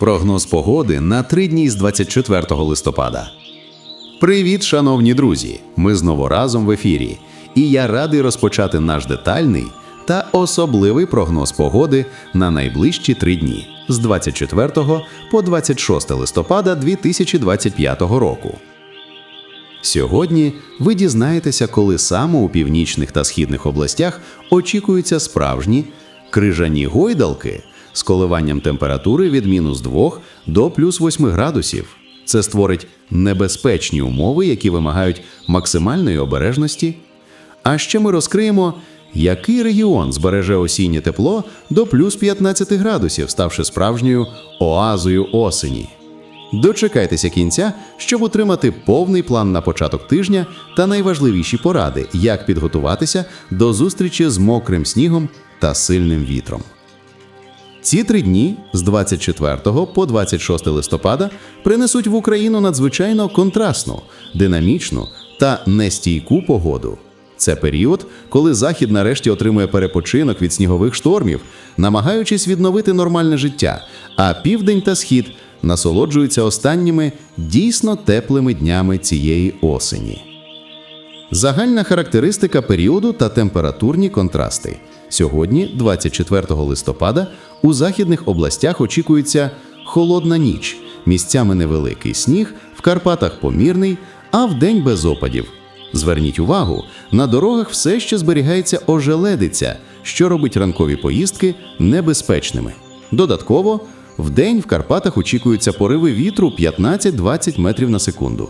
Прогноз погоди на три дні з 24 листопада. Привіт, шановні друзі! Ми знову разом в ефірі. І я радий розпочати наш детальний та особливий прогноз погоди на найближчі три дні з 24 по 26 листопада 2025 року. Сьогодні ви дізнаєтеся, коли саме у північних та східних областях очікуються справжні крижані гойдалки з коливанням температури від мінус 2 до плюс 8 градусів. Це створить небезпечні умови, які вимагають максимальної обережності. А ще ми розкриємо, який регіон збереже осіннє тепло до плюс 15 градусів, ставши справжньою оазою осені. Дочекайтеся кінця, щоб отримати повний план на початок тижня та найважливіші поради, як підготуватися до зустрічі з мокрим снігом та сильним вітром. Ці три дні з 24 по 26 листопада принесуть в Україну надзвичайно контрастну, динамічну та нестійку погоду. Це період, коли захід нарешті отримує перепочинок від снігових штормів, намагаючись відновити нормальне життя, а південь та схід насолоджуються останніми дійсно теплими днями цієї осені. Загальна характеристика періоду та температурні контрасти. Сьогодні, 24 листопада, у західних областях очікується холодна ніч, місцями невеликий сніг, в Карпатах помірний, а вдень без опадів. Зверніть увагу, на дорогах все ще зберігається ожеледиця, що робить ранкові поїздки небезпечними. Додатково, вдень в Карпатах очікуються пориви вітру 15-20 метрів на секунду.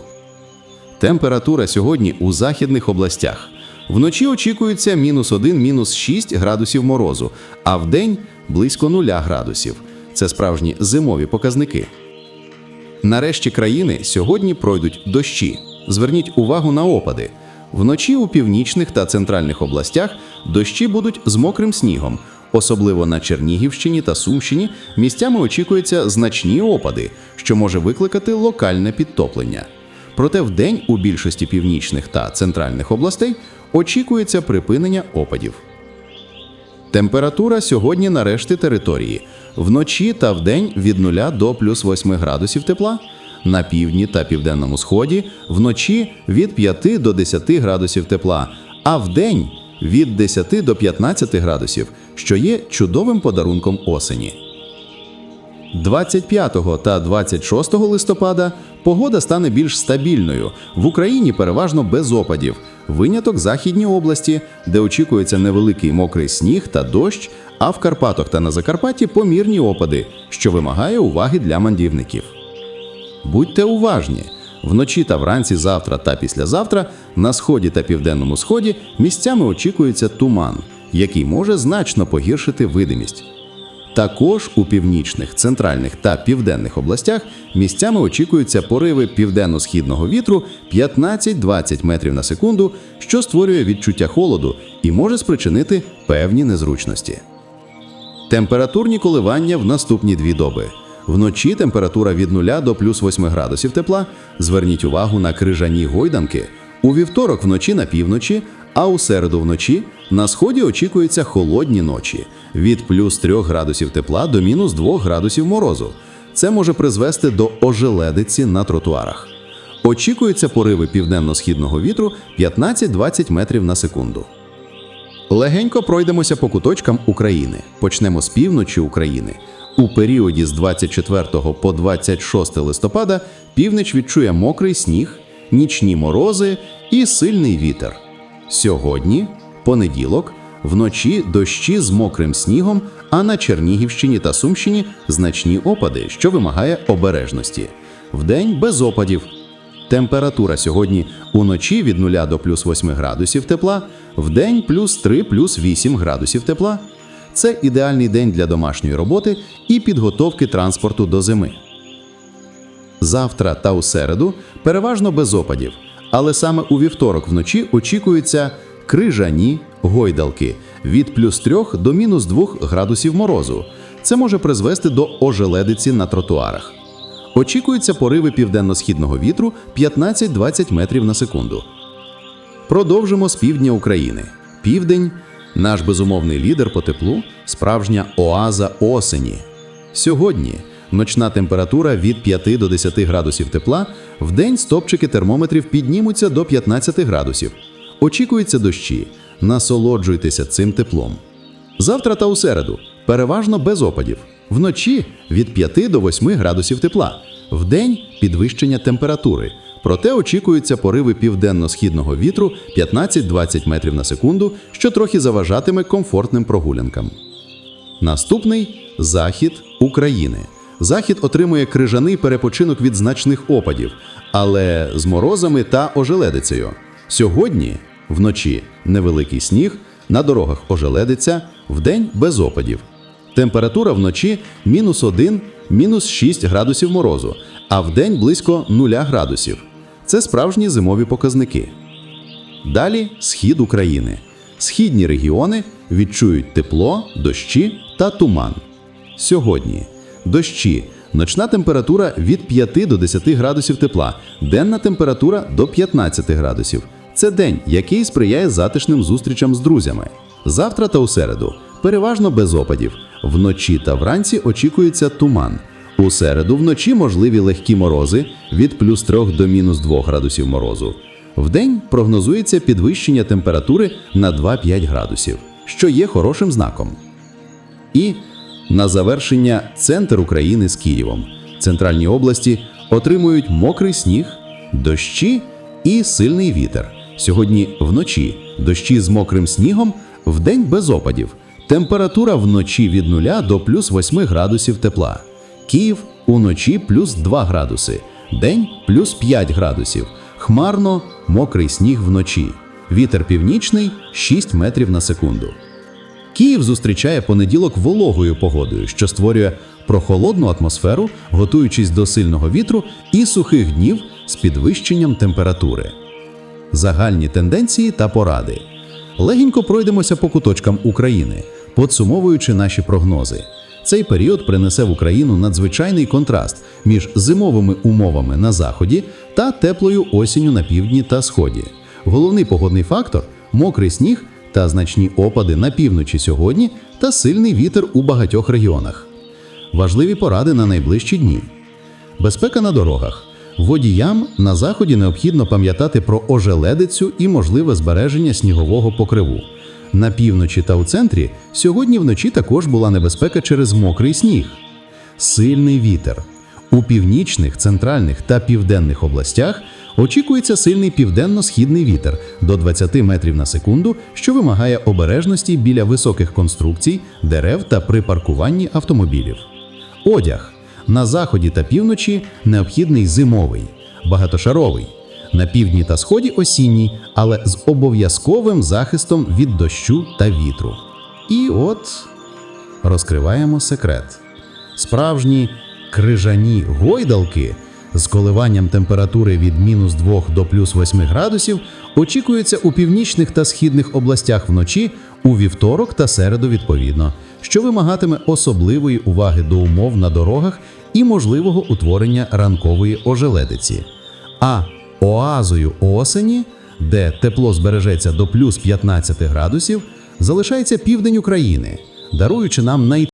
Температура сьогодні у західних областях. Вночі очікується мінус 1, мінус 6 градусів морозу, а вдень близько 0 градусів. Це справжні зимові показники. Нарешті країни сьогодні пройдуть дощі. Зверніть увагу на опади. Вночі у північних та центральних областях дощі будуть з мокрим снігом. Особливо на Чернігівщині та Сумщині місцями очікуються значні опади, що може викликати локальне підтоплення. Проте вдень у більшості північних та центральних областей очікується припинення опадів. Температура сьогодні на решті території. Вночі та вдень від 0 до плюс 8 градусів тепла. На півдні та південному сході вночі від 5 до 10 градусів тепла, а вдень від 10 до 15 градусів, що є чудовим подарунком осені. 25 та 26 листопада погода стане більш стабільною. В Україні переважно без опадів. Виняток західні області, де очікується невеликий мокрий сніг та дощ, а в Карпатах та на Закарпатті помірні опади, що вимагає уваги для мандрівників. Будьте уважні. Вночі та вранці завтра та післязавтра на сході та південному сході місцями очікується туман, який може значно погіршити видимість. Також у північних, центральних та південних областях місцями очікуються пориви південно-східного вітру 15-20 метрів на секунду, що створює відчуття холоду і може спричинити певні незручності. Температурні коливання в наступні дві доби. Вночі температура від 0 до плюс 8 градусів тепла. Зверніть увагу на крижані гойданки. У вівторок вночі на півночі, а у середу вночі на сході очікуються холодні ночі від плюс 3 градусів тепла до мінус 2 градусів морозу. Це може призвести до ожеледиці на тротуарах. Очікуються пориви південно-східного вітру 15-20 метрів на секунду. Легенько пройдемося по куточкам України. Почнемо з півночі України. У періоді з 24 по 26 листопада північ відчує мокрий сніг, нічні морози і сильний вітер. Сьогодні, понеділок, вночі дощі з мокрим снігом, а на Чернігівщині та Сумщині значні опади, що вимагає обережності. Вдень без опадів. Температура сьогодні уночі від 0 до плюс 8 градусів тепла, вдень плюс 3 плюс 8 градусів тепла. Це ідеальний день для домашньої роботи і підготовки транспорту до зими. Завтра та у середу переважно без опадів, але саме у вівторок вночі очікуються крижані гойдалки від плюс 3 до мінус 2 градусів морозу. Це може призвести до ожеледиці на тротуарах. Очікуються пориви південно-східного вітру 15-20 метрів на секунду. Продовжимо з півдня України. Південь наш безумовний лідер по теплу, справжня оаза осені. Сьогодні ночна температура від 5 до 10 градусів тепла, вдень стопчики термометрів піднімуться до 15 градусів. Очікуються дощі. Насолоджуйтеся цим теплом. Завтра та у середу переважно без опадів. Вночі від 5 до 8 градусів тепла. Вдень підвищення температури. Проте очікуються пориви південно-східного вітру 15-20 метрів на секунду, що трохи заважатиме комфортним прогулянкам. Наступний захід України. Захід отримує крижаний перепочинок від значних опадів, але з морозами та ожеледицею. Сьогодні вночі невеликий сніг, на дорогах ожеледиця, вдень без опадів. Температура вночі мінус 1, мінус 6 градусів морозу, а вдень близько 0 градусів. Це справжні зимові показники. Далі схід України. Східні регіони відчують тепло, дощі та туман. Сьогодні дощі. Ночна температура від 5 до 10 градусів тепла, денна температура до 15 градусів. Це день, який сприяє затишним зустрічам з друзями. Завтра та у середу переважно без опадів. Вночі та вранці очікується туман. У середу вночі можливі легкі морози від плюс 3 до мінус 2 градусів морозу. Вдень прогнозується підвищення температури на 2-5 градусів, що є хорошим знаком. І на завершення центр України з Києвом. Центральні області отримують мокрий сніг, дощі і сильний вітер. Сьогодні вночі дощі з мокрим снігом, вдень без опадів. Температура вночі від 0 до плюс 8 градусів тепла. Київ уночі плюс 2 градуси, день плюс 5 градусів. Хмарно, мокрий сніг вночі. Вітер північний 6 метрів на секунду. Київ зустрічає понеділок вологою погодою, що створює прохолодну атмосферу, готуючись до сильного вітру і сухих днів з підвищенням температури. Загальні тенденції та поради. Легенько пройдемося по куточкам України, підсумовуючи наші прогнози. Цей період принесе в Україну надзвичайний контраст між зимовими умовами на заході та теплою осінню на півдні та сході. Головний погодний фактор мокрий сніг та значні опади на півночі сьогодні та сильний вітер у багатьох регіонах. Важливі поради на найближчі дні. Безпека на дорогах. Водіям на заході необхідно пам'ятати про ожеледицю і можливе збереження снігового покриву. На півночі та у центрі сьогодні вночі також була небезпека через мокрий сніг. Сильний вітер. У північних, центральних та південних областях очікується сильний південно-східний вітер до 20 метрів на секунду, що вимагає обережності біля високих конструкцій, дерев та при паркуванні автомобілів. Одяг на заході та півночі необхідний зимовий, багатошаровий, на півдні та сході осінній, але з обов'язковим захистом від дощу та вітру. І от розкриваємо секрет. Справжні крижані гойдалки з коливанням температури від мінус 2 до плюс 8 градусів очікуються у північних та східних областях вночі у вівторок та середу відповідно, що вимагатиме особливої уваги до умов на дорогах і можливого утворення ранкової ожеледиці. А оазою осені, де тепло збережеться до плюс 15 градусів, залишається південь України, даруючи нам най